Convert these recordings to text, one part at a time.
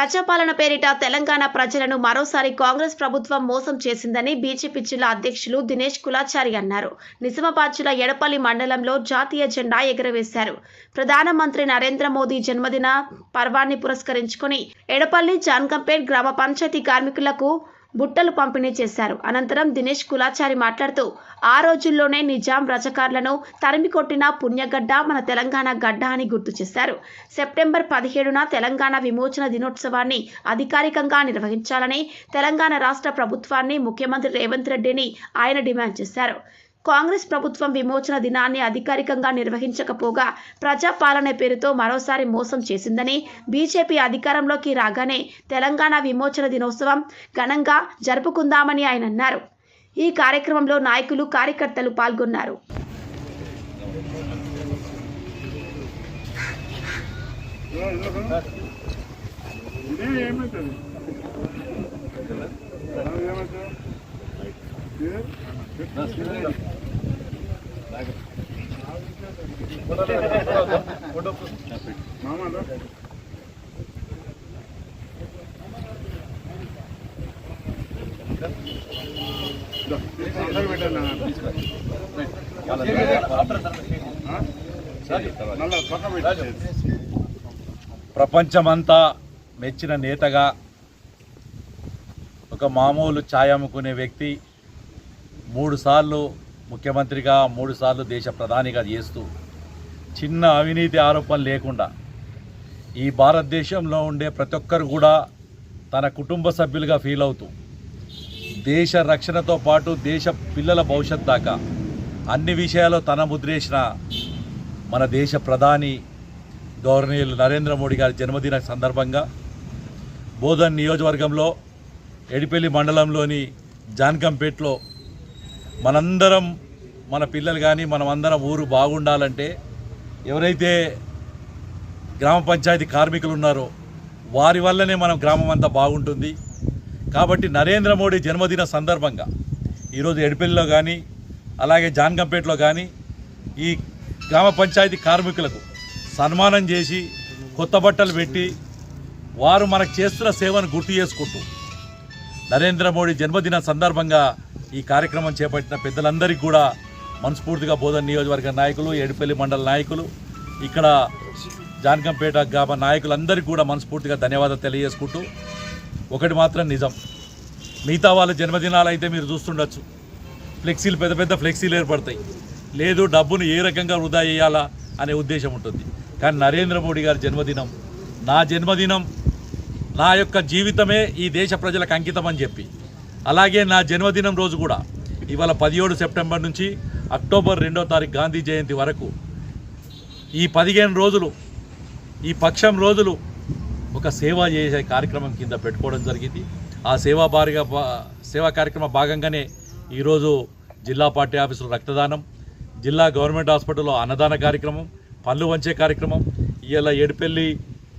ప్రజాపాలన పేరిట తెలంగాణ ప్రజలను మరోసారి కాంగ్రెస్ ప్రభుత్వం మోసం చేసిందని బీజేపీ జిల్లా అధ్యక్షులు దినేష్ కులాచారి అన్నారు. నిజామాబాద్ జిల్లా ఎడపల్లి మండలంలో జాతీయ జెండా ఎగురవేశారు. ప్రధానమంత్రి నరేంద్ర మోదీ జన్మదిన పర్వాన్ని పురస్కరించుకుని ఎడపల్లి జాన్కంపేట్ గ్రామ పంచాయతీ కార్మికులకు బుట్టలు పంపిణీ చేశారు. అనంతరం దినేష్ కులాచారి మాట్లాడుతూ ఆ రోజుల్లోనే నిజాం రజకారులను తరిమి కొట్టిన పుణ్యగడ్డ మన తెలంగాణ గడ్డ అని గుర్తు చేశారు. సెప్టెంబర్ పదిహేడున తెలంగాణ విమోచన దినోత్సవాన్ని అధికారికంగా నిర్వహించాలని తెలంగాణ రాష్ట్ర ప్రభుత్వాన్ని ముఖ్యమంత్రి రేవంత్ రెడ్డిని ఆయన డిమాండ్ చేశారు. కాంగ్రెస్ ప్రభుత్వం విమోచన దినాన్ని అధికారికంగా నిర్వహించకపోగా ప్రజాపాలన పేరుతో మరోసారి మోసం చేసిందని బీజేపీ అధికారంలోకి రాగానే తెలంగాణ విమోచన దినోత్సవం ఘనంగా జరుపుకుందామని ఆయన అన్నారు. ఈ కార్యక్రమంలో నాయకులు కార్యకర్తలు పాల్గొన్నారు. ఏమవుతుంది ప్రపంచమంతా మెచ్చిన నేతగా ఒక మామూలు ఛాయ్ అమ్ముకునే వ్యక్తి మూడుసార్లు ముఖ్యమంత్రిగా మూడుసార్లు దేశ ప్రధానిగా చేస్తూ చిన్న అవినీతి ఆరోపణ లేకుండా ఈ భారతదేశంలో ఉండే ప్రతి ఒక్కరు కూడా తన కుటుంబ సభ్యులుగా ఫీల్ అవుతూ దేశ రక్షణతో పాటు దేశ పిల్లల భవిష్యత్ దాకా అన్ని విషయాల్లో తన ముద్రేసిన మన దేశ ప్రధాని గౌరవనీయులు నరేంద్ర మోడీ గారి జన్మదిన సందర్భంగా బోధన్ నియోజకవర్గంలో ఎడిపెల్లి మండలంలోని జాన్కంపేట్లో మనందరం మన పిల్లలు కానీ మనమందరం ఊరు బాగుండాలంటే ఎవరైతే గ్రామ పంచాయతీ కార్మికులు ఉన్నారో వారి వల్లనే మనం గ్రామం అంతా బాగుంటుంది. కాబట్టి నరేంద్ర మోడీ జన్మదిన సందర్భంగా ఈరోజు ఎడిపెల్లిలో కానీ అలాగే జాన్గంపేటలో కానీ ఈ గ్రామ పంచాయతీ కార్మికులకు సన్మానం చేసి కొత్త బట్టలు పెట్టి వారు మనకు చేస్తున్న సేవను గుర్తు చేసుకుంటూ నరేంద్ర మోడీ జన్మదిన సందర్భంగా ఈ కార్యక్రమం చేపట్టిన పెద్దలందరికీ కూడా మనస్ఫూర్తిగా బోధన నియోజకవర్గ నాయకులు ఏడుపల్లి మండల నాయకులు ఇక్కడ జానకంపేట గ్రామ నాయకులందరికీ కూడా మనస్ఫూర్తిగా ధన్యవాదాలు తెలియజేసుకుంటూ ఒకటి మాత్రం నిజం. మిగతా వాళ్ళ జన్మదినాలు అయితే మీరు చూస్తుండొచ్చు. ఫ్లెక్సీలు పెద్ద పెద్ద ఫ్లెక్సీలు ఏర్పడతాయి. లేదు డబ్బును ఏ రకంగా వృధా చేయాలా అనే ఉద్దేశం ఉంటుంది. కానీ నరేంద్ర మోడీ గారి జన్మదినం నా జన్మదినం నా యొక్క జీవితమే ఈ దేశ ప్రజలకు అంకితం అని చెప్పి అలాగే నా జన్మదినం రోజు కూడా ఇవాళ పదిహేడు సెప్టెంబర్ నుంచి అక్టోబర్ రెండో తారీఖు గాంధీ జయంతి వరకు ఈ పదిహేను రోజులు ఈ పక్షం రోజులు ఒక సేవ చేసే కార్యక్రమం కింద పెట్టుకోవడం జరిగింది. ఆ సేవా భారీగా సేవా కార్యక్రమ భాగంగానే ఈరోజు జిల్లా పార్టీ ఆఫీసులో రక్తదానం జిల్లా గవర్నమెంట్ హాస్పిటల్లో అన్నదాన కార్యక్రమం పళ్ళు వంచే కార్యక్రమం ఇవాళ ఏడుపల్లి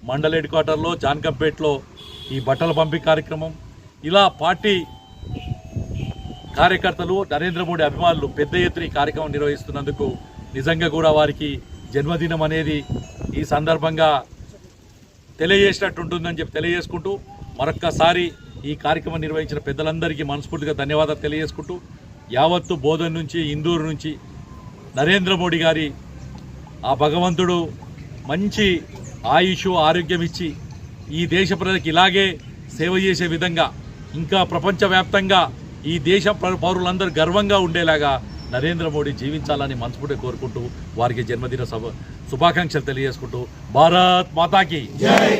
మండల హెడ్ క్వార్టర్లో జాన్కంపేట్లో ఈ బట్టల పంపి కార్యక్రమం ఇలా పార్టీ కార్యకర్తలు నరేంద్ర మోడీ అభిమానులు పెద్ద ఎత్తున ఈ కార్యక్రమం నిర్వహిస్తున్నందుకు నిజంగా కూడా వారికి జన్మదినం అనేది ఈ సందర్భంగా తెలియజేసినట్టు ఉంటుందని చెప్పి తెలియజేసుకుంటూ మరొక్కసారి ఈ కార్యక్రమం నిర్వహించిన పెద్దలందరికీ మనస్ఫూర్తిగా ధన్యవాదాలు తెలియజేసుకుంటూ యావత్తు బోధన్ నుంచి ఇందూరు నుంచి నరేంద్ర మోడీ గారి ఆ భగవంతుడు మంచి ఆయుష్ ఆరోగ్యం ఇచ్చి ఈ దేశ ప్రజలకు ఇలాగే సేవ చేసే విధంగా ఇంకా ప్రపంచవ్యాప్తంగా ఈ దేశ పౌరులందరూ గర్వంగా ఉండేలాగా నరేంద్ర మోడీ జీవించాలని మనస్ఫూర్తిగా కోరుకుంటూ వారికి జన్మదిన సభ శుభాకాంక్షలు తెలియజేసుకుంటూ భారత్ మాతాకి.